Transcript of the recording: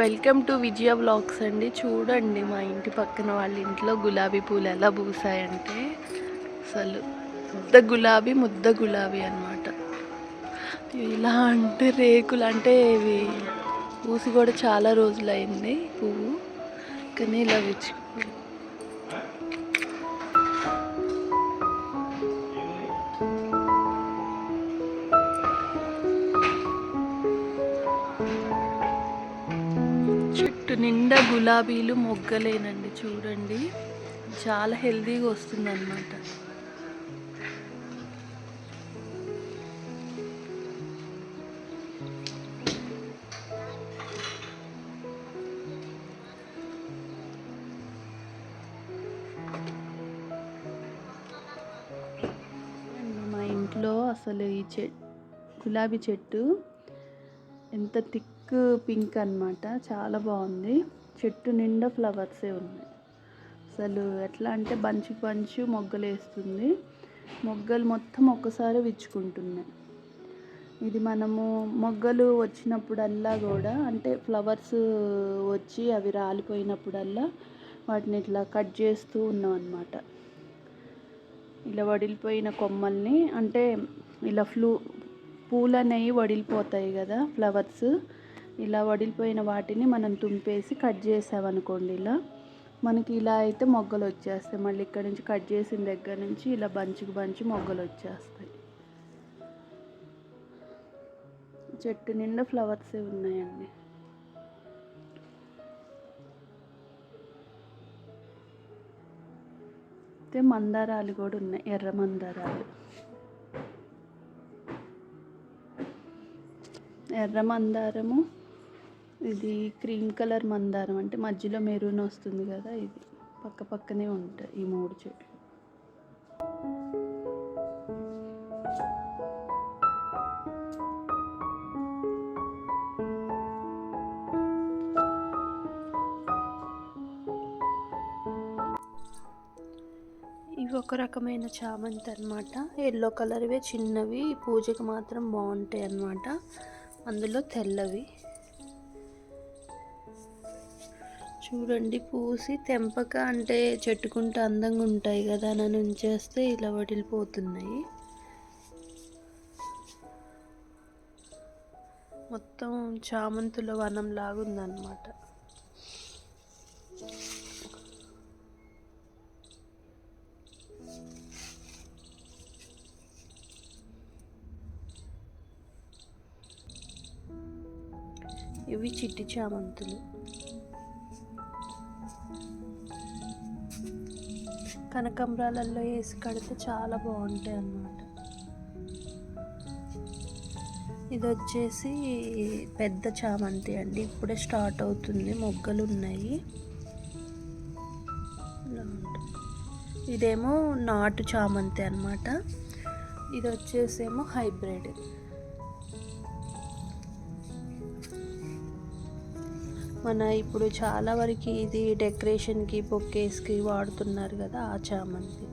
Welcome to Vijaya blogs అండి. చూడండి మా ఇంటి పక్కన వాళ్ళ ఇంట్లో గులాబీ పూలు ఎలా పూసాయంటే అసలు ముద్ద గులాబీ ముద్ద గులాబీ అన్నమాట. ఇలా అంటే రేకులు అంటే ఇవి పూసి కూడా చాలా రోజులైంది పువ్వు. కానీ ఇలా విచ్చుకు చెట్టు నిండా గులాబీలు మొగ్గలేనండి చూడండి. చాలా హెల్తీగా వస్తుంది అన్నమాట మా ఇంట్లో అసలు ఈ చె గులాబీ చెట్టు ఎంత థిక్ పింక్ అన్నమాట. చాలా బాగుంది. చెట్టు నిండా ఫ్లవర్సే ఉన్నాయి. అసలు ఎట్లా అంటే బంచి బంచు మొగ్గలు వేస్తుంది. మొగ్గలు మొత్తం ఒక్కసారి విచ్చుకుంటున్నాయి. ఇది మనము మొగ్గలు వచ్చినప్పుడల్లా కూడా అంటే ఫ్లవర్స్ వచ్చి అవి రాలిపోయినప్పుడల్లా వాటిని ఇట్లా కట్ చేస్తూ ఉన్నాం అన్నమాట. ఇలా వడిలిపోయిన కొమ్మల్ని అంటే ఇలా ఫ్లూ పూలు అనేవి వడిలిపోతాయి కదా ఫ్లవర్స్. ఇలా వడిలిపోయిన వాటిని మనం తుంపేసి కట్ చేసామనుకోండి ఇలా. మనకి ఇలా అయితే మొగ్గలు వచ్చేస్తాయి. మళ్ళీ ఇక్కడ నుంచి కట్ చేసిన దగ్గర నుంచి ఇలా బంచికి బంచి మొగ్గలు వచ్చేస్తాయి. చెట్టు నిండా ఫ్లవర్సే ఉన్నాయండి. అయితే మందారాలు కూడా ఉన్నాయి. ఎర్ర మందారాలు. ఎర్ర మందారము ఇది క్రీమ్ కలర్ మందారం అంటే మధ్యలో మెరూన్ వస్తుంది కదా ఇది. పక్క పక్కనే ఉంటాయి ఈ మూడు చెట్లు. ఇవి ఒక రకమైన చామంతి అనమాట ఎల్లో కలర్వే చిన్నవి. పూజకి మాత్రం బాగుంటాయి అన్నమాట. అందులో తెల్లవి. చూడండి పూసి తెంపక అంటే చెట్టుకుంటే అందంగా ఉంటాయి కదా నన్ను ఉంచేస్తే ఇలా వడిలిపోతున్నాయి మొత్తం చామంతుల వనం లాగుందన్నమాట ఇవి చిట్టి చామంతులు. కనకంబరాలలో వేసి కడితే చాలా బాగుంటాయి అన్నమాట. ఇది వచ్చేసి పెద్ద చామంతి అండి. ఇప్పుడే స్టార్ట్ అవుతుంది. మొగ్గలు ఉన్నాయి. ఇదేమో నాటు చామంతి అన్నమాట. ఇది వచ్చేసేమో హైబ్రిడ్. మన ఇప్పుడు చాలా వరకు ఇది డెకరేషన్కి బొక్కేస్కి వాడుతున్నారు కదా ఆ చామంతి.